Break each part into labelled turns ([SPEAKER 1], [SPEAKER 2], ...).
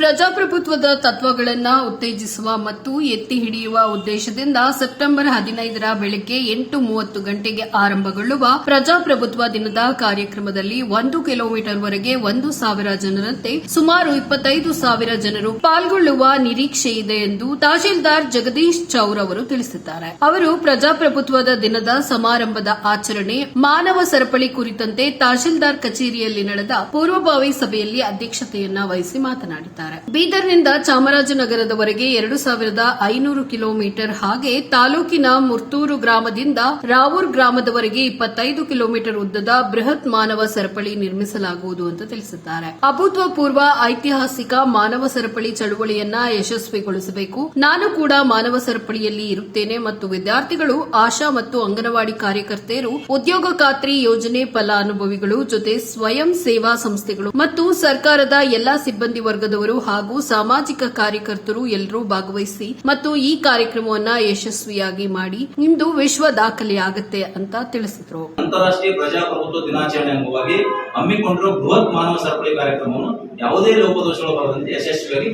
[SPEAKER 1] ಪ್ರಜಾಪ್ರಭುತ್ವದ ತತ್ವಗಳನ್ನು ಉತ್ತೇಜಿಸುವ ಮತ್ತು ಎತ್ತಿ ಹಿಡಿಯುವ ಉದ್ದೇಶದಿಂದ ಸೆಪ್ಟೆಂಬರ್ ಹದಿನೈದರ ಬೆಳಗ್ಗೆ ಎಂಟು ಮೂವತ್ತು ಗಂಟೆಗೆ ಆರಂಭಗೊಳ್ಳುವ ಪ್ರಜಾಪ್ರಭುತ್ವ ದಿನದ ಕಾರ್ಯಕ್ರಮದಲ್ಲಿ ಒಂದು ಕಿಲೋಮೀಟರ್ವರೆಗೆ ಒಂದು ಸಾವಿರ ಜನರಂತೆ ಸುಮಾರು ಇಪ್ಪತ್ತೈದು ಸಾವಿರ ಜನರು ಪಾಲ್ಗೊಳ್ಳುವ ನಿರೀಕ್ಷೆ ಇದೆ ಎಂದು ತಹಶೀಲ್ದಾರ್ ಜಗದೀಶ್ ಚೌರ್ ಅವರು ತಿಳಿಸಿದ್ದಾರೆ. ಅವರು ಪ್ರಜಾಪ್ರಭುತ್ವದ ದಿನದ ಸಮಾರಂಭದ ಆಚರಣೆ, ಮಾನವ ಸರಪಳಿ ಕುರಿತಂತೆ ತಹಶೀಲ್ದಾರ್ ಕಚೇರಿಯಲ್ಲಿ ನಡೆದ ಪೂರ್ವಭಾವಿ ಸಭೆಯಲ್ಲಿ ಅಧ್ಯಕ್ಷತೆಯನ್ನ ವಹಿಸಿ ಮಾತನಾಡಿದ್ದಾರೆ. ಬೀದರ್ನಿಂದ ಚಾಮರಾಜನಗರದವರೆಗೆ ಎರಡು ಸಾವಿರದ ಐನೂರು ಕಿಲೋಮೀಟರ್ ಹಾಗೆ ತಾಲೂಕಿನ ಮುರ್ತೂರು ಗ್ರಾಮದಿಂದ ರಾವೂರ್ ಗ್ರಾಮದವರೆಗೆ ಇಪ್ಪತ್ತೈದು ಕಿಲೋಮೀಟರ್ ಉದ್ದದ ಬೃಹತ್ ಮಾನವ ಸರಪಳಿ ನಿರ್ಮಿಸಲಾಗುವುದು ಅಂತ ತಿಳಿಸಿದ್ದಾರೆ. ಅಭೂತಪೂರ್ವ ಐತಿಹಾಸಿಕ ಮಾನವ ಸರಪಳಿ ಚಳುವಳಿಯನ್ನ ಯಶಸ್ವಿಗೊಳಿಸಬೇಕು. ನಾನು ಕೂಡ ಮಾನವ ಸರಪಳಿಯಲ್ಲಿ ಇರುತ್ತೇನೆ ಮತ್ತು ವಿದ್ಯಾರ್ಥಿಗಳು, ಆಶಾ ಮತ್ತು ಅಂಗನವಾಡಿ ಕಾರ್ಯಕರ್ತೆಯರು, ಉದ್ಯೋಗ ಖಾತ್ರಿ ಯೋಜನೆ ಫಲಾನುಭವಿಗಳು ಜೊತೆ ಸ್ವಯಂ ಸೇವಾ ಸಂಸ್ಥೆಗಳು ಮತ್ತು ಸರ್ಕಾರದ ಎಲ್ಲಾ ಸಿಬ್ಬಂದಿ ವರ್ಗದವರು ಹಾಗೂ ಸಾಮಾಜಿಕ ಕಾರ್ಯಕರ್ತರು ಎಲ್ಲರೂ ಭಾಗವಹಿಸಿ ಮತ್ತು ಈ ಕಾರ್ಯಕ್ರಮವನ್ನ ಯಶಸ್ವಿಯಾಗಿ ಮಾಡಿ ಇಂದು ವಿಶ್ವ ದಾಖಲೆಯಾಗುತ್ತೆ ಅಂತ ತಿಳಿಸಿದರು.
[SPEAKER 2] ಅಂತಾರಾಷ್ಟ್ರೀಯ ಪ್ರಜಾಪ್ರಭುತ್ವ ದಿನಾಚರಣೆ ಅಂಗವಾಗಿ ಹಮ್ಮಿಕೊಂಡಿರುವ ಬೃಹತ್ ಮಾನವ ಸರಪಳಿ ಕಾರ್ಯಕ್ರಮವನ್ನು ಯಾವುದೇ ಲೋಪದೋಷಗಳು ಬರದಂತೆ ಯಶಸ್ವಿಯಾಗಿ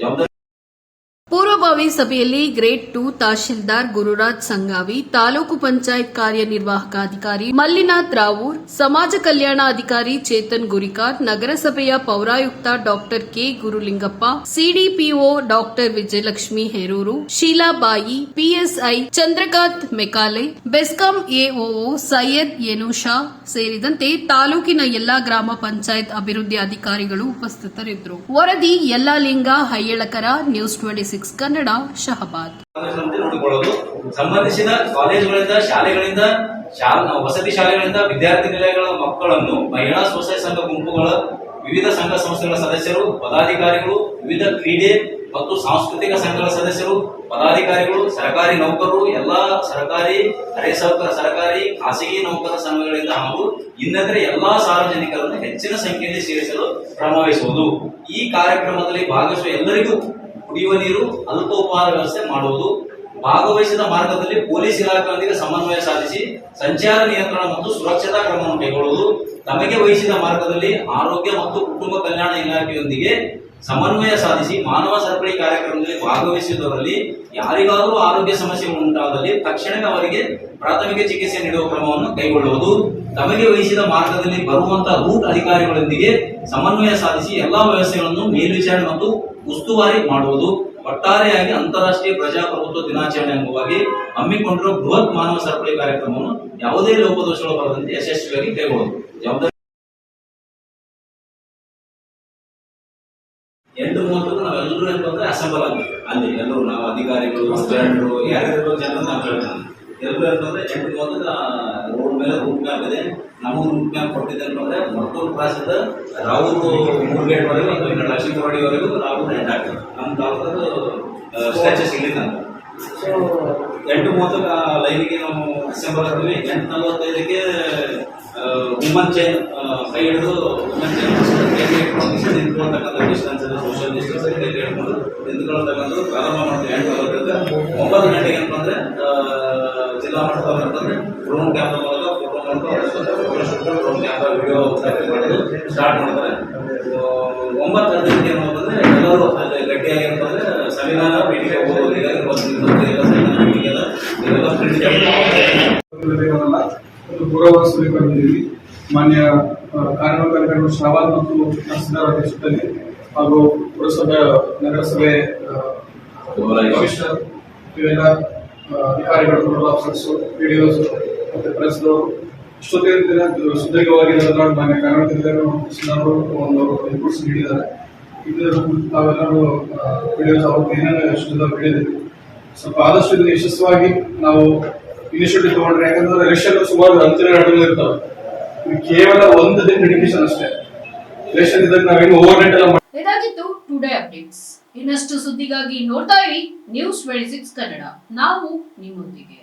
[SPEAKER 2] ಜವಾಬ್ದಾರಿ
[SPEAKER 1] ಪೂರ್ವಭಾವಿ ಸಭೆಯಲ್ಲಿ ಗ್ರೇಡ್ ಟು ತಹಶೀಲ್ದಾರ್ ಗುರುರಾಜ್ ಸಂಗಾವಿ ತಾಲೂಕು ಪಂಚಾಯತ್ ಕಾರ್ಯನಿರ್ವಾಹಕ ಅಧಿಕಾರಿ ಮಲ್ಲಿನಾಥ್ ರಾವೂರ್, ಸಮಾಜ ಕಲ್ಯಾಣ ಅಧಿಕಾರಿ ಚೇತನ್ ಗುರಿಕಾರ್, ನಗರಸಭೆಯ ಪೌರಾಯುಕ್ತ doctor K Gurulingappa, CDPO doctor Vijayalakshmi Herur, Sheelabai, PSI Chandrakant Mekale, BESCOM AOO Syed Yanusha ಸೇರಿದಂತೆ ತಾಲೂಕಿನ ಎಲ್ಲಾ ಗ್ರಾಮ ಪಂಚಾಯತ್ ಅಭಿವೃದ್ಧಿ ಅಧಿಕಾರಿಗಳು ಉಪಸ್ಥಿತರಿದ್ದರು. ವರದಿ Yallalinga Haiyalakar, news twenty six Kannada. Shahabad.
[SPEAKER 2] ಕಾರ್ಯಕ್ರಮದಂತೆ ನೋಡಿಕೊಳ್ಳೋದು. ಸಂಬಂಧಿಸಿದ ಕಾಲೇಜುಗಳಿಂದ, ಶಾಲೆಗಳಿಂದ ಶಾಲಾ ವಸತಿ ಶಾಲೆಗಳಿಂದ ವಿದ್ಯಾರ್ಥಿ ನಿಲಯಗಳ ಮಕ್ಕಳನ್ನು ಮಹಿಳಾ ಸ್ವಸಹಾಯ ಸಂಘ ಗುಂಪುಗಳ ವಿವಿಧ ಸಂಘ ಸಂಸ್ಥೆಗಳ ಸದಸ್ಯರು, ಪದಾಧಿಕಾರಿಗಳು, ವಿವಿಧ ಕ್ರೀಡೆ ಮತ್ತು ಸಾಂಸ್ಕೃತಿಕ ಸಂಘಗಳ ಸದಸ್ಯರು, ಪದಾಧಿಕಾರಿಗಳು, ಸರ್ಕಾರಿ ನೌಕರರು, ಎಲ್ಲಾ ಸರ್ಕಾರಿ ಅರೆ ಸರ್ಕಾರ ಸರ್ಕಾರಿ, ಖಾಸಗಿ ನೌಕರ ಸಂಘಗಳಿಂದ ಹಾಗೂ ಇನ್ನಿತರೆ ಎಲ್ಲಾ ಸಾರ್ವಜನಿಕರನ್ನು ಹೆಚ್ಚಿನ ಸಂಖ್ಯೆಯಲ್ಲಿ ಸೇರಿಸಲು ಕ್ರಮ ವಹಿಸುವುದು ಈ ಕಾರ್ಯಕ್ರಮದಲ್ಲಿ ಭಾಗವಹಿಸುವ ಎಲ್ಲರಿಗೂ ಕುಡಿಯುವ ನೀರು, ಅಲ್ಪೋಪಹಾರ ವ್ಯವಸ್ಥೆ ಮಾಡುವುದು, ಭಾಗವಹಿಸಿದ ಮಾರ್ಗದಲ್ಲಿ ಪೊಲೀಸ್ ಇಲಾಖೆಯೊಂದಿಗೆ ಸಮನ್ವಯ ಸಾಧಿಸಿ ಸಂಚಾರ ನಿಯಂತ್ರಣ ಮತ್ತು ಸುರಕ್ಷತಾ ಕ್ರಮವನ್ನು ಕೈಗೊಳ್ಳುವುದು. ತಮಗೆ ವಹಿಸಿದ ಮಾರ್ಗದಲ್ಲಿ ಆರೋಗ್ಯ ಮತ್ತು ಕುಟುಂಬ ಕಲ್ಯಾಣ ಇಲಾಖೆಯೊಂದಿಗೆ ಸಮನ್ವಯ ಸಾಧಿಸಿ ಮಾನವ ಸರಪಳಿ ಕಾರ್ಯಕ್ರಮದಲ್ಲಿ ಭಾಗವಹಿಸಿದವರಲ್ಲಿ ಯಾರಿಗಾದರೂ ಆರೋಗ್ಯ ಸಮಸ್ಯೆ ಉಂಟಾದಲ್ಲಿ ತಕ್ಷಣವೇ ಅವರಿಗೆ ಪ್ರಾಥಮಿಕ ಚಿಕಿತ್ಸೆ ನೀಡುವ ಕ್ರಮವನ್ನು ಕೈಗೊಳ್ಳುವುದು. ತಮಗೆ ವಹಿಸಿದ ಮಾರ್ಗದಲ್ಲಿ ಬರುವಂತಹ ರೂಟ್ ಅಧಿಕಾರಿಗಳೊಂದಿಗೆ ಸಮನ್ವಯ ಸಾಧಿಸಿ ಎಲ್ಲಾ ವ್ಯವಸ್ಥೆಗಳನ್ನು ಮೇಲ್ವಿಚಾರಣೆ ಮತ್ತು ಉಸ್ತುವಾರಿ ಮಾಡುವುದು. ಒಟ್ಟಾರೆಯಾಗಿ ಅಂತಾರಾಷ್ಟ್ರೀಯ ಪ್ರಜಾಪ್ರಭುತ್ವ ದಿನಾಚರಣೆ ಅಂಗವಾಗಿ ಹಮ್ಮಿಕೊಂಡಿರುವ ಬೃಹತ್ ಮಾನವ ಸರಪಳಿ ಕಾರ್ಯಕ್ರಮವನ್ನು ಯಾವುದೇ ಲೋಪದೋಷಗಳು ಬರದಂತೆ ಯಶಸ್ವಿಯಾಗಿ ಕೈಗೊಳ್ಳುವುದು. ಜವಾಬ್ದಾರಿ ಎಂಟು ಮೂವತ್ತು ನಾವೆಲ್ಲರೂ ಏನಂತಂದ್ರೆ ಅಸೆಂಬಲ್ ಆಗ್ತೀವಿ ಅಲ್ಲಿ ಎಲ್ಲರೂ ನಾವು ಅಧಿಕಾರಿಗಳು ಸ್ಟೂಡೆಂಟ್ರು ಯಾರ್ಯಾರು ಜನ ನಾವು ಎಲ್ಲರೂ ಏನಂತಂದ್ರೆ ಎಂಟು ಮೂವತ್ತಕ್ಕೆ ರೋಡ್ ಮೇಲೆ ರೂಟ್ ಮ್ಯಾಪ್ ಇದೆ. ನಮಗೆ ರೂಟ್ ಮ್ಯಾಪ್ ಕೊಟ್ಟಿದೆ ಅಂತಂದ್ರೆ ಮತ್ತೊಂದು ಕ್ರಾಸಿಂದ ರಾಹುಲ್ ಮೂರು ಗೇಟ್ ವರೆಗೂ ಅಥವಾ ಇನ್ನು ಲಕ್ಷ್ಮೀಪುರಡಿವರೆಗೂ ರಾಹುಲ್ ಎಂಡ್ ಆಗ್ತದೆ ನಮ್ಮ ತಾಲೂಕದು ಸ್ಟ್ಯಾಚಸ್ ಇಲ್ಲಿಂದ. ಸೊ ಎಂಟು ಮೂವತ್ತಕ್ಕೆ ಲೈನಿಗೆ ನಾವು ಅಸೆಂಬಲ್ ಆಗ್ತೀವಿ. ಎಂಟು ನಲವತ್ತೈದಕ್ಕೆ ವುಮನ್ ಚೈನ್ ಕೈ ಹಿಡಿದು ಮತ್ತೆ ಚೈನ್ ನಿಂತ್ಕೊಳ್ತಕ್ಕಂಥ ಡಿಸ್ಟೆನ್ಸ್ ಸೋಷಿಯಲ್ ಡಿಸ್ಟೆನ್ಸ್ ನಿಂತ್ಕೊಳ್ತಕ್ಕಂಥದ್ದು ಪ್ರಾರಂಭ ಮಾಡ್ತೀವಿ. ಒಂಬತ್ತು ಗಂಟೆಗೆ ಅಂತಂದ್ರೆ ಜಿಲ್ಲಾ ಮಟ್ಟದಲ್ಲಿ ಅಂತಂದ್ರೆ ಡ್ರೋನ್ ಕ್ಯಾಮ್ರಾ ಮೂಲಕ ಫೋಟೋ ಮಾಡ್ಕೊಂಡು ಡ್ರೋನ್ ಕ್ಯಾಮ್ರಾ ವಿಡಿಯೋ ಸ್ಟಾರ್ಟ್ ಮಾಡ್ತಾರೆ ಒಂಬತ್ತು ಹದಿನೈದು ಏನಂತಂದ್ರೆ ಎಲ್ಲರೂ ಅಲ್ಲಿ ಗಟ್ಟಿಯಾಗಿ ಅಂತಂದರೆ ಸಂವಿಧಾನ ಮೀಟಿಂಗ್ ಹೋಗೋದು ಎಲ್ಲ ಸಂವಿಧಾನ ಮೀಟಿಂಗ್ ಎಲ್ಲ ಪ್ರಿಂಟ್
[SPEAKER 3] ಮಾನ್ಯ ಕಾರ್ಯನಿರ್ವಾಹಕರು ಶಾಬಾದ್ ಮತ್ತು ತಹಸೀಲ್ದಾರ್ ಅಧ್ಯಕ್ಷತೆಯಲ್ಲಿ ಹಾಗೂ ಪುರಸಭೆ ನಗರಸಭೆ ಕಮಿಷನರ್ ಇವೆಲ್ಲ ಅಧಿಕಾರಿಗಳು ರೂರಲ್ ಆಫೀಸರ್ಸು ಪಿಡಿಒಸ್ ಮತ್ತು ಪ್ರೆಸ್ದವರು ಇಷ್ಟೊತ್ತಿನ ದಿನ ಸುದೀರ್ಘವಾಗಿ ಮಾನ್ಯ ಕಾರ್ಯನಿರ್ವಾಹಕರು ತಹಸೀಲ್ದಾರರು ಒಂದು ಇನ್ಪುಟ್ಸ್ ನೀಡಿದ್ದಾರೆ. ಇದು ತಾವೆಲ್ಲರೂ ಪಿಡಿಒಸ್ ಅವ್ರಿಗೆ ಏನೇನು ಇಷ್ಟದ ಹೇಳಿದ್ದೀವಿ ಸ್ವಲ್ಪ ಆದಷ್ಟು ಯಶಸ್ವಿಯಾಗಿ ಯಶಸ್ವಾಗಿ ನಾವು ಇನಿಷಿಯೇಟಿವ್ ತಗೊಂಡ್ರೆ ಯಾಕಂದ್ರೆ ಎಲೆಕ್ಷನ್ ಸುಮಾರು ಹಂತಗಳು ಇರ್ತಾವೆ. ಕೇವಲ ಒಂದು ದಿನ ಡೆಡಿಕೇಶನ್ ಅಷ್ಟೇ. ಎಲೆಕ್ಷನ್ ಇದ್ದಾಗ ನಾವೇನು ಓವರ್ ನೈಟ್ ಎಲ್ಲ
[SPEAKER 4] ಇದಾಗಿತ್ತು ಟುಡೇ ಅಪ್ಡೇಟ್ಸ್ ಇನ್ನಷ್ಟು ಸುದ್ದಿಗಾಗಿ ನೋಡ್ತಾ ಇರಿ ನ್ಯೂಸ್ ಟ್ವೆಂಟಿ ಸಿಕ್ಸ್ ಕನ್ನಡ ನಾವು ನಿಮ್ಮೊಂದಿಗೆ.